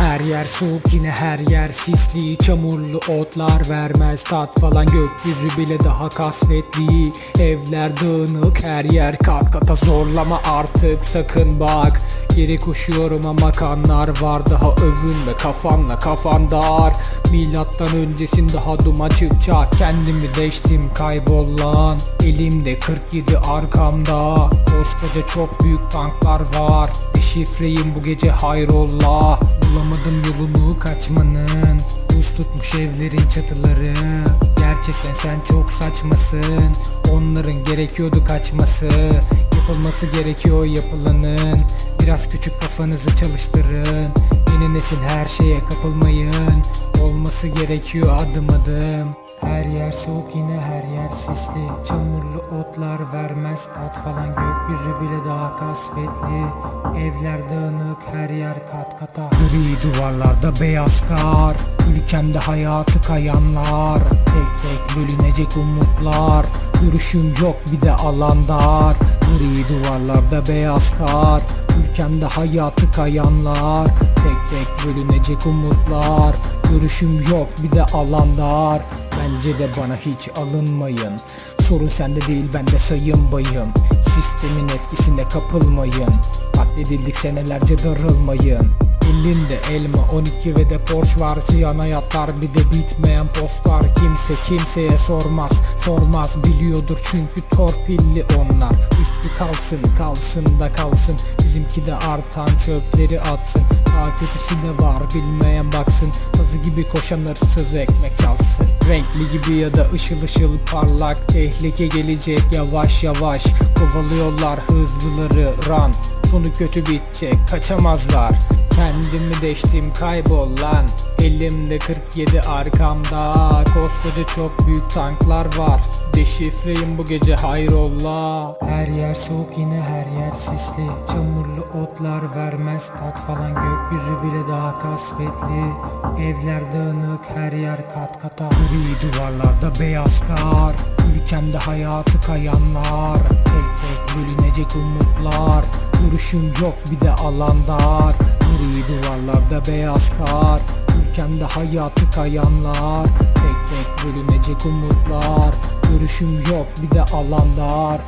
Her yer soğuk yine her yer sisli. Çamurlu otlar vermez tat falan. Gökyüzü bile daha kasvetli. Evler dağınık her yer kat kata Zorlama. Artık sakın bak Geri koşuyorum ama kanlar var. Daha övünme kafanla kafan dar. Milattan öncesin daha duman çıkacak. Kendimi deştim kaybol lan. Elimde 47 arkamda. Koskoca çok büyük tanklar var Şifreyim bu gece hayrola? Bulamadım yolunu kaçmanın. Buz tutmuş evlerin çatıları. Gerçekten sen çok saçmasın. Onların gerekiyordu kaçması. Yapılması gerekiyor yapılanın. Biraz küçük kafanızı çalıştırın. Yeni nesil her şeye kapılmayın. Olması gerekiyor adım adım her yer soğuk yine her yer sisli. Çamurlu otlar vermez tat falan. Gökyüzü bile daha kasvetli. Evler dağınık her yer kat kata. Gri duvarlarda beyaz kar. Ülkemde hayatı kayanlar. Tek tek bölünecek umutlar. Görüşüm yok bir de alan dar. Gri duvarlarda beyaz kar. Ülkemde hayatı kayanlar Tek bölünecek umutlar. Görüşüm yok bir de alan dar. Bence de bana hiç alınmayın. Sorun sende değil bende sayın bayım. Sistemin etkisine kapılmayın. Katledildik senelerce darılmayın. Elinde elma 12 ve de Porsche var. Ziyan hayatlar bir de bitmeyen post var Kimse kimseye sormaz sormaz. Biliyordur çünkü torpilli onlar Üstü kalsın kalsın da kalsın. Bizimki de artan çöpleri atsın. Daha kötüsü de var bilmeyen baksın. Tazı gibi koşan hırsız ekmek çalsın. Renkli gibi ya da ışıl ışıl parlak. Tehlike gelecek yavaş yavaş Kovalıyorlar hızlıları. Run Sonu kötü bitecek kaçamazlar. Kendimi deştim kaybol lan. Elimde 47 arkamda Koskoca çok büyük tanklar var. Deşifreyim bu gece hayrola? Her yer soğuk yine her yer sisli. Çamurlu otlar vermez tat falan Gökyüzü bile daha kasvetli. Evler dağınık her yer kat kata. Gri duvarlarda beyaz kar Ülkemde hayatı kayanlar. Tek tek bölünecek umutlar Görüşüm yok bir de alan dar. Gri duvarlarda beyaz kar. Ülkemde hayatı kayanlar. Tek tek bölünecek umutlar. Görüşüm yok bir de alan dar